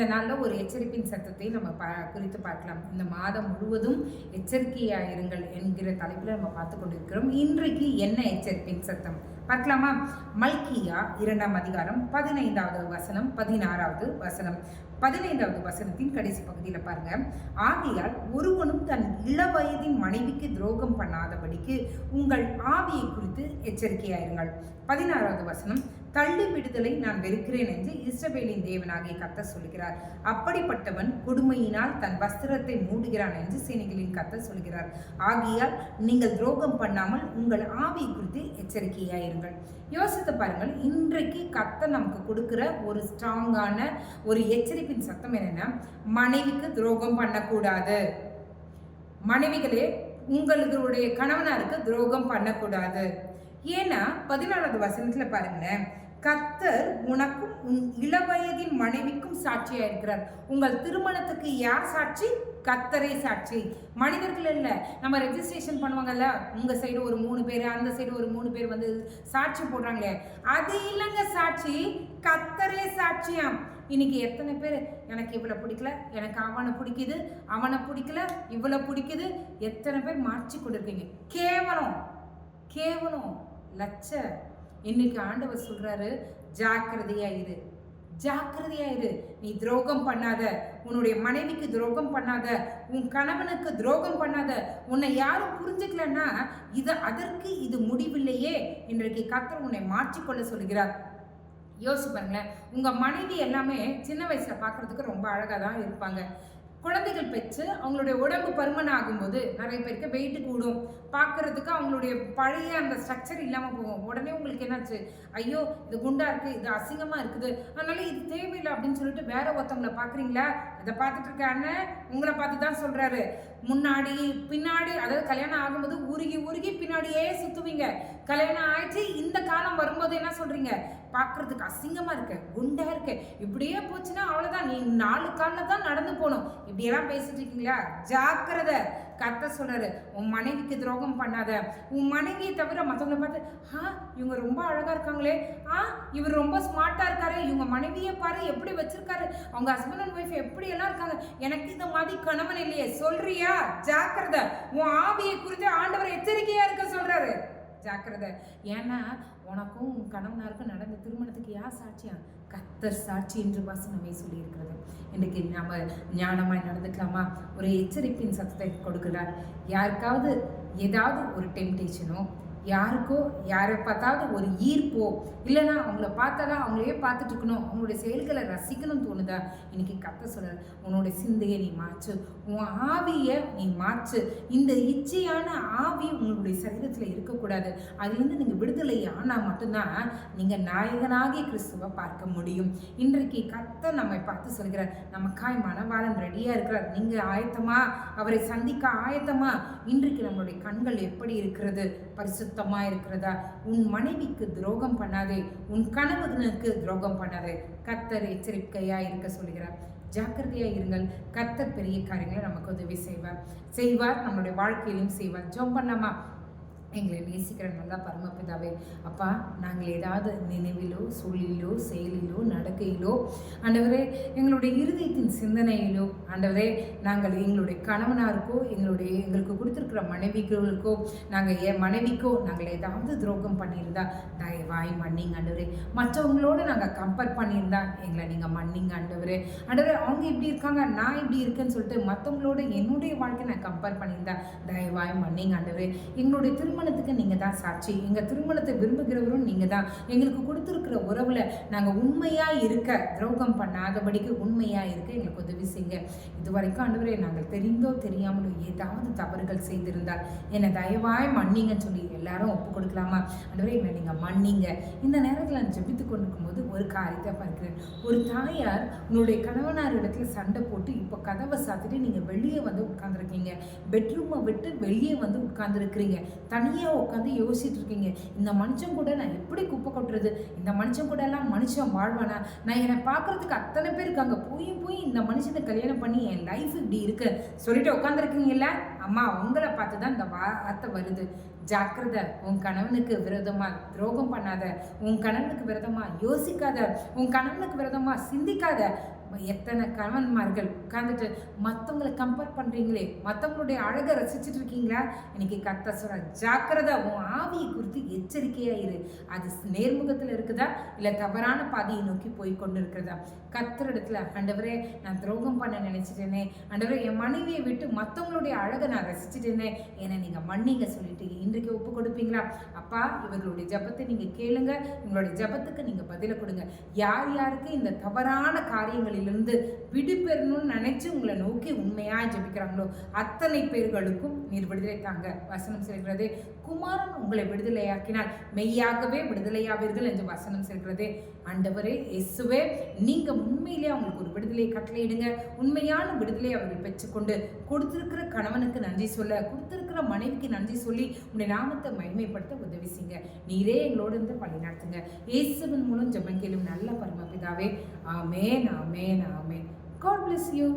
இந்த நாளில் ஒரு எச்சரிப்பின் சத்தத்தை நம்ம பா குறித்து பார்க்கலாம். இந்த மாதம் முழுவதும் எச்சரிக்கையாக இருங்கள் என்கிற தலைப்பில் நம்ம பார்த்து கொண்டிருக்கிறோம் இன்றைக்கு என்ன எச்சரிப்பின் சத்தம்? பார்க்கலாமா? மல்கியா இரண்டாம் அதிகாரம் பதினைந்தாவது வசனம் பதினாறாவது வசனம். பதினைந்தாவது வசனத்தின் கடைசி பகுதியில் பாருங்க. ஆகையால் ஒருவனும் தன் இளவயதின் மனைவிக்கு துரோகம் பண்ணாதபடிக்கு உங்கள் ஆவியை குறித்து எச்சரிக்கையாயிருங்கள். பதினாறாவது வசனம் தள்ளி விடுதலை நான் வெறுக்கிறேன் என்று இஸ்ரவேலின் தேவனாகிய கத்த சொல்கிறார் அப்படிப்பட்டவன் கொடுமையினால் தன் வஸ்திரத்தை மூடுகிறான் என்று சேனைகளின் கத்த சொல்கிறார் ஆகியால் நீங்கள் துரோகம் பண்ணாமல் உங்கள் ஆவி குறித்து எச்சரிக்கையாயிருங்கள். யோசித்து பாருங்கள் இன்றைக்கு கத்த நமக்கு கொடுக்கிற ஒரு ஸ்ட்ராங்கான ஒரு எச்சரிப்பின் சத்தம் என்னென்னா மனைவிக்கு துரோகம் பண்ணக்கூடாது. மனைவிகளே உங்களுடைய கணவனாருக்கு துரோகம் பண்ணக்கூடாது. ஏன்னா பதினாலாவது வசனத்துல பாருங்களேன். கத்தர் உனக்கும் உன் இளவயதின் மனைவிக்கும் சாட்சியா இருக்கிறார். உங்கள் திருமணத்துக்கு யார் சாட்சி? கத்தரே சாட்சி. மனிதர்கள் இல்லை. நம்ம ரெஜிஸ்ட்ரேஷன் பண்ணுவாங்கல்ல உங்க சைடு ஒரு மூணு பேர் அந்த சைடு ஒரு மூணு பேர் வந்து சாட்சி போடுறாங்களே. அது இல்லைங்க சாட்சி. கத்தரே சாட்சியாம். இன்னைக்கு எத்தனை பேர் எனக்கு இவ்வளோ பிடிக்கல எனக்கு அவனை பிடிக்குது அவனை பிடிக்கல இவ்வளோ பிடிக்குது. எத்தனை பேர் மாற்றி கொடுப்பீங்க கேவலம். கேவலம். லட்ச. இன்னைக்கு ஆண்டவர் சொல்றாரு ஜாக்கிரதையா இரு. ஜாக்கிரதையா இரு. நீ துரோகம் பண்ணாத. உன்னுடைய மனைவிக்கு துரோகம் பண்ணாத. உன் கணவனுக்கு துரோகம் பண்ணாத. உன்னை யாரும் புரிஞ்சுக்கலன்னா இது அதற்கு இது முடிவில்லையே. இன்றைக்கு கத்தர் உன்னை மாற்றிக்கொள்ள சொல்கிறார். யோசிச்சு பாருங்களேன். மனைவி எல்லாமே சின்ன வயசில் பார்க்கறதுக்கு ரொம்ப அழகாக தான் இருப்பாங்க. குழந்தைகள் பெற்று அவங்களுடைய உடம்பு பருமன் ஆகும்போது நிறைய பேருக்கு வெயிட் கூடும். பார்க்குறதுக்கு அவங்களுடைய பழைய அந்த ஸ்ட்ரக்சர் இல்லாமல் போகும். உடனே உங்களுக்கு என்னாச்சு? ஐயோ இது குண்டா இருக்குது இது அசிங்கமாக இருக்குது. அதனால இது தேவையில்லை அப்படின்னு சொல்லிட்டு வேற ஒருத்தவங்களை பார்க்குறீங்களா? இதை பார்த்துட்டு இருக்க அண்ணன் உங்களை பார்த்து தான் சொல்கிறாரு முன்னாடி பின்னாடி அதாவது கல்யாணம் ஆகும்போது உருகி உருகி பின்னாடியே சுற்றுவீங்க கல்யாணம் ஆயிடுச்சு இந்த காலம் வரும்போது என்ன சொல்கிறீங்க பார்க்குறதுக்கு அசிங்கமாக இருக்கு குண்டாக இருக்கு. இப்படியே போச்சுன்னா அவ்வளோதான் நீ நாலு காலில் தான் நடந்து போகணும். இப்படியெல்லாம் பேசிட்டு இருக்கீங்களா? ஜாக்கிரதை. கத்த சொல்றாரு உன் மனைவிக்கு துரோகம் பண்ணாத. உன் மனைவியை தவிர மற்றவங்களை பார்த்து ஆ இவங்க ரொம்ப அழகா இருக்காங்களே. ஆ இவர் ரொம்ப ஸ்மார்ட்டா இருக்காரு. இவங்க மனைவியை பாரு எப்படி வச்சிருக்காரு. அவங்க ஹஸ்பண்ட் அண்ட் ஒய்ஃப் எப்படி எல்லாம் இருக்காங்க. எனக்கு இந்த மாதிரி கணவன் இல்லையே. சொல்றியா? ஜாக்கிரதை. உன் ஆவியை குறித்து ஆண்டவர் எச்சரிக்கையா இருக்க சொல்றாரு. ஜாக்கிரதை. ஏன்னா உனக்கும் உன் கணவனாருக்கும் நடந்த திருமணத்துக்கு யார் சாட்சியா? கத்தர் சாட்சி என்று வாசனமே சொல்லியிருக்கிறது. இன்றைக்கு நம்ம ஞானமாக நடந்துக்கலாமா? ஒரு எச்சரிப்பின் சத்தத்தை கொடுக்கிறார். யாருக்காவது ஏதாவது ஒரு டெம்டேஷனோ யாருக்கோ யாரை பார்த்தாவது ஒரு ஈர்ப்போ இல்லைன்னா அவங்கள பார்த்தாதான் அவங்களையே பார்த்துட்டு இருக்கணும். அவங்களுடைய செயல்களை ரசிக்கணும்னு தோணுதா? இன்னைக்கு கத்த சொல்ற உன்னோட சிந்தையை நீ மாற்று. உன் ஆவியை நீ மாற்று. இந்த இச்சையான ஆவி உங்களுடைய சரீரத்தில் இருக்கக்கூடாது. அதுலேருந்து நீங்கள் விடுதலை ஆனால் மட்டும்தான் நீங்கள் நாயகனாகிய கிறிஸ்துவை பார்க்க முடியும். இன்றைக்கு கத்த நம்மை பார்த்து சொல்கிறார் நமக்காய் மனவாளன் ரெடியாக இருக்கிறார். நீங்கள் ஆயத்தமா அவரை சந்திக்க ஆயத்தமா இன்றைக்கு நம்மளுடைய கண்கள் எப்படி இருக்கிறது? பரிசு பரிசுத்தமா இருக்கிறதா? உன் மனைவிக்கு துரோகம் பண்ணாதே. உன் கணவனுக்கு துரோகம் பண்ணாதே. கத்தர் எச்சரிக்கையா இருக்க சொல்கிறார் ஜாக்கிரதையா இருங்கள். கத்தர் பெரிய காரியங்களை நமக்கு உதவி செய்வார். செய்வார். நம்மளுடைய வாழ்க்கையிலும் செய்வார். ஜோம் பண்ணாமா எங்களை நேசிக்கிற நல்லா பரமபிதாவே அப்பா நாங்கள் ஏதாவது நினைவிலோ சொல்லிலோ செயலிலோ நடக்கையிலோ ஆண்டவரே எங்களுடைய இருதயத்தின் சிந்தனையிலோ ஆண்டவரே நாங்கள் எங்களுடைய கணவனாருக்கோ எங்களுடைய எங்களுக்கு கொடுத்துருக்கிற மனைவிகளுக்கோ நாங்கள் என் மனைவிக்கோ நாங்கள் ஏதாவது துரோகம் பண்ணியிருந்தா தயவாய் மன்னிங்க ஆண்டவரே. மற்றவங்களோடு நாங்கள் கம்பேர் பண்ணியிருந்தா எங்களை நீங்கள் மன்னிங்க ஆண்டவரே. ஆண்டவரே அவங்க இப்படி இருக்காங்க நான் இப்படி இருக்கேன்னு சொல்லிட்டு மற்றவங்களோட என்னுடைய வாழ்க்கை நான் கம்பேர் பண்ணியிருந்தா தயவாய் மன்னிங்க ஆண்டவரே. எங்களுடைய திரும்ப திருமணத்துக்கு நீங்கள் தான் சாட்சி. எங்கள் திருமணத்தை விரும்புகிறவரும் நீங்கள் தான். எங்களுக்கு கொடுத்துருக்கிற உறவில் நாங்கள் உண்மையாக இருக்க துரோகம் பண்ணாதபடிக்கு உண்மையாக இருக்க எங்களுக்கு உதவி செய்யுங்க. இது வரைக்கும் ஆண்டவரே நாங்கள் தெரிந்தோ தெரியாமலோ ஏதாவது தவறுகள் செய்திருந்தால் என்னை தயவாய் மன்னிங்கன்னு சொல்லி எல்லாரும் ஒப்பு கொடுக்கலாமா? ஆண்டவரே என்னை நீங்கள் மன்னிங்க. இந்த நேரத்தில் நான் ஜெபித்து கொண்டிருக்கும் போது ஒரு காரியத்தை பார்க்கிறேன். ஒரு தாயார் உன்னுடைய கணவனார் இடத்துல சண்டை போட்டு இப்போ கதவை சாத்திட்டு நீங்கள் வெளியே வந்து உட்காந்துருக்கீங்க பெட்ரூமை விட்டு வெளியே வந்து உட்காந்துருக்கிறீங்க தனியாக உட்காந்து யோசிச்சுட்டு இருக்கீங்க இந்த மனுஷன் கூட நான் எப்படி குப்பை கொட்டுறது? இந்த மனுஷன் கூட எல்லாம் மனுஷன் வாழ்வானா? நான் என்னை பார்க்கறதுக்கு அத்தனை பேர் இருக்காங்க. போய் போய் இந்த மனுஷனை கல்யாணம் பண்ணி என் லைஃப் இப்படி இருக்கு. சொல்லிட்டு உட்காந்துருக்கீங்கல்ல அம்மா உங்களை பார்த்து தான் இந்த வார்த்தை வருது. ஜாக்கிரதை உன் கணவனுக்கு விரதமாக துரோகம் பண்ணாத உன் கணவனுக்கு விரதமாக யோசிக்காத உன் கணவனுக்கு விரதமாக சிந்திக்காத. எத்தனை கணவன்மார்கள் உட்காந்துட்டு மற்றவங்களை கம்பேர் பண்ணுறீங்களே மற்றவங்களுடைய அழகை ரசிச்சுட்டு இருக்கீங்களா இன்னைக்கு கத்த சொல்கிற ஜாக்கிரதா உன் ஆவியை குறித்து எச்சரிக்கையாக இரு அது நேர்முகத்தில் இருக்குதா? இல்லை தவறான பாதையை நோக்கி போய் கொண்டு இருக்கிறதா கத்துற இடத்துல ஆண்டவரே நான் துரோகம் பண்ண நினச்சிட்டேனே. ஆண்டவரே என் மனைவியை விட்டு மற்றவங்களுடைய அழகை நான் ரசிச்சிட்டேனே என்னை நீங்கள் மன்னிங்க சொல்லிட்டு இன்றைக்கு ஒப்பு கொடுப்பீங்களா? அப்பா இவர்களுடைய ஜபத்தை நீங்கள் கேளுங்க. இவங்களுடைய ஜபத்துக்கு நீங்கள் பதில கொடுங்க. யார் யாருக்கு இந்த தவறான காரியங்களிலிருந்து விடுபெறணும்னு நினைச்சு உங்களை நோக்கி உண்மையாக ஜபிக்கிறாங்களோ அத்தனை பேர்களுக்கும் நீர் விடுதலை தாங்க. வசனம் செல்கிறது குமாரன் உங்களை விடுதலையாக்கினால் மெய்யாகவே விடுதலையாவீர்கள் என்று வசனம் செல்கிறது. ஆண்டவரே இயேசுவே நீங்க உண்மையிலே அவங்களுக்கு ஒரு விடுதலை கட்டளையிடுங்க. உண்மையான விடுதலை அவர்கள் பெற்றுக்கொண்டு கொடுத்திருக்கிற கணவனுக்கு நன்றி சொல்ல கொடுத்துருக்கிற மனைவிக்கு நன்றி சொல்லி உன்னை நாமத்தை மகிமைப்படுத்த உதவி செய்யுங்க. நீரே எங்களோடு இருந்து பள்ளி நடத்துங்க. இயேசுவின் மூலம் ஜெபம் நல்ல பரமபிதாவே. ஆமேன் ஆமேன் ஆமேன். God bless you